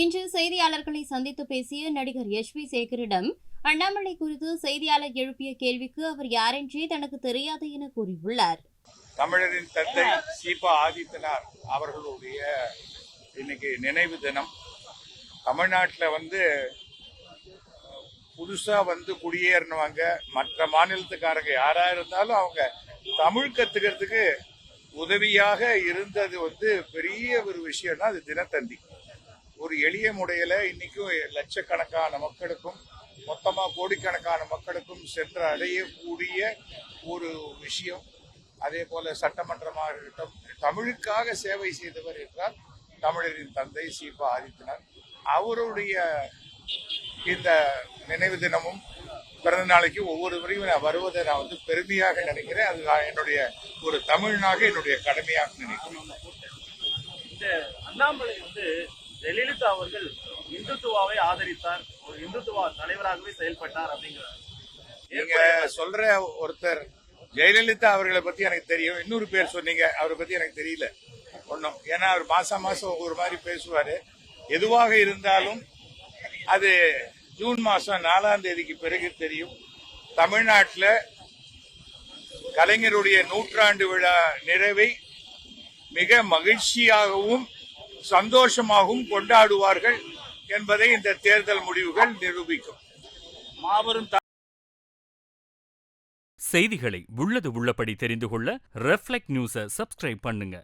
இன்று செய்தியாளர்களை சந்தித்து பேசிய நடிகர் எஸ் வி சேகரிடம் அண்ணாமலை குறித்து செய்தியாளர் எழுப்பிய கேள்விக்கு அவர் யாரென்றே தனக்கு தெரியாது என கூறியுள்ளார். தமிழரின் தந்தை சீபா ஆதித்தனார் அவர்களுடைய இன்னைக்கு நினைவு தினம். தமிழ்நாட்டில் வந்து புதுசா வந்து குடியேறினவங்க மற்ற மாநிலத்துக்காரங்க யாராக இருந்தாலும் அவங்க தமிழ் கற்றுக்கிறதுக்கு உதவியாக இருந்தது வந்து பெரிய ஒரு விஷயம்னா அது தினத்தந்தி. ஒரு எளிய முறையில் இன்னைக்கும் லட்சக்கணக்கான மக்களுக்கும் மொத்தமாக கோடிக்கணக்கான மக்களுக்கும் சென்று அடையக்கூடிய ஒரு விஷயம். அதே போல சட்டமன்றமாக இருக்கட்டும் தமிழுக்காக சேவை செய்தவர் என்றால் தமிழரின் தந்தை சீபா ஆதித்தனார் அவருடைய இந்த நினைவு தினமும் பிறந்த நாளைக்கு ஒவ்வொரு முறையும் நான் வருவதை நான் வந்து பெருமையாக நினைக்கிறேன். அது நான் என்னுடைய ஒரு தமிழனாக என்னுடைய கடமையாக நினைக்கிறேன். இந்த அண்ணாமலை வந்து ஜெயலலிதா அவர்கள் இந்துத்துவாவை ஆதரித்தார். ஒரு இந்துத்துவா தலைவராகவே செயல்பட்டார் அப்படிங்கிறார். நீங்க சொல்ற ஒருத்தர் ஜெயலலிதா அவர்களை பத்தி எனக்கு தெரியும். இன்னொரு பேர் சொன்னீங்க. அவரை பத்தி எனக்கு தெரியல. ஒன்றும் ஏன்னா அவர் மாசம் மாசம் ஒரு மாதிரி பேசுவாரு. எதுவாக இருந்தாலும் அது ஜூன் மாசம் நாலாம் தேதிக்கு பிறகு தெரியும். தமிழ்நாட்டில் கலைஞருடைய நூற்றாண்டு விழா நிறைவை மிக மகிழ்ச்சியாகவும் சந்தோஷமாகவும் கொண்டாடுவார்கள் என்பதை இந்த தேர்தல் முடிவுகள் நிரூபிக்கும். மாபெரும் செய்திகளை உள்ளது உள்ளபடி தெரிந்து கொள்ள ரெஃப்ளெக்ட் நியூஸை சப்ஸ்கிரைப் பண்ணுங்க.